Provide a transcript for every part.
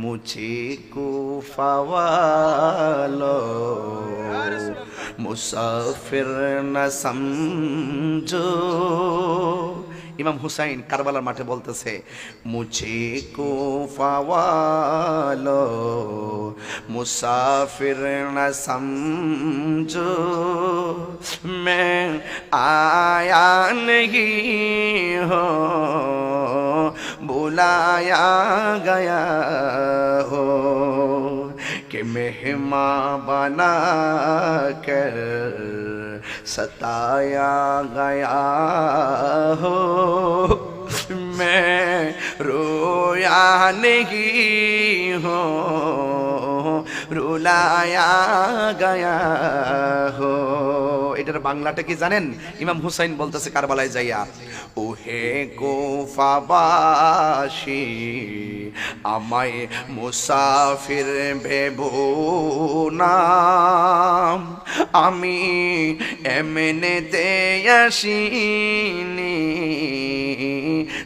মুছে কুফাওয়ালো। মুসাফির না সমঝো ইমাম হুসাইন কারবালার মাঠে বলতেছে, মুছে কুফাওয়ালো। মুসাফির না সমঝো মে আয়া নহি হ بلایا گیا ہو کہ مہماں بنا کر ستایا گیا ہو۔ میں رویا نہیں ہوں۔ রুলায়া গায়া হো। এটার বাংলাটা কি জানেন? ইমাম হুসাইন বলতেছে কারবালায় যাইয়া, ওহে গোফাবাসী আমায় মুসাফির ভেবো না। আমি এমনিতে আসিনি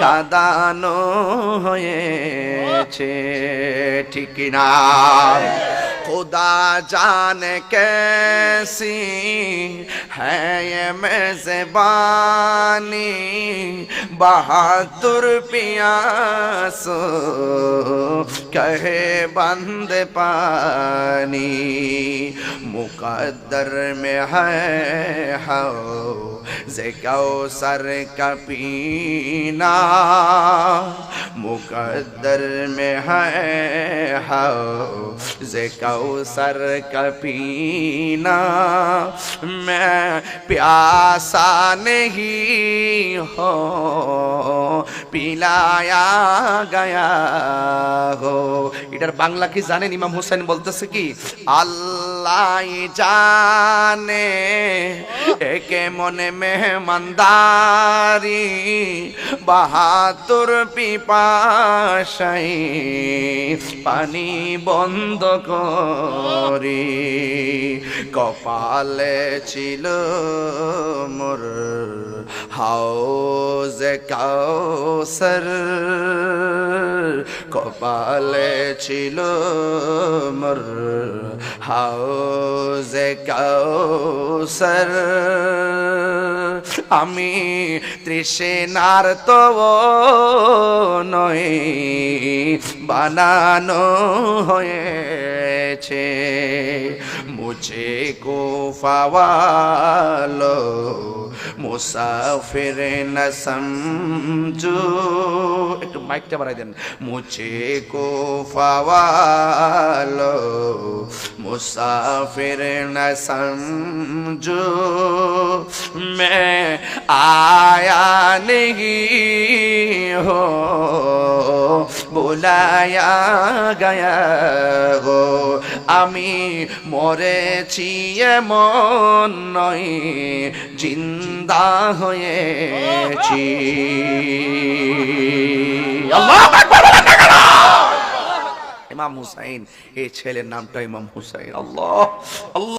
কাদানো হয়েছে ঠিক না। خدا جان کیسی ہے یہ میں زبانی بہادر پیاس کہے بند پانی، مقدر میں ہے ہو زکو سر کا پینا۔ مقدر میں ہے۔ حوض سر کا پینا۔ میں پیاسا نہیں ہو۔ پلایا گیا ہو۔ এটার বাংলা কি জানেন? ইমাম হোসেন বলতেছে কি, আল্লাহ জানে একে মনে মেহমানদারি বাহাতুর পিপাসাই পানি বন্ধ করি। কপালে ছিল মোর হাউজ কাউসর, কপালে ছিল মোর হাউজ কাউসর। আমি তৃষ্ণার তো নয় বানানো হয়েছে। মুঝে কো ফাওয়ালো মুসাফির না সমঝো একটু মাইকটা বাড়াই দেন। মুঝে কো ফাওয়ালো মুসাফির না সমঝো মে আয়া নেহি হো বুলায়া গায়া গো আমি মরেছি এমন নয়, জিন্দা হয়েছি? ইমাম হুসাইন, এই ছেলের নামটা ইমাম হুসাইন, আল্লাহ আল্লাহ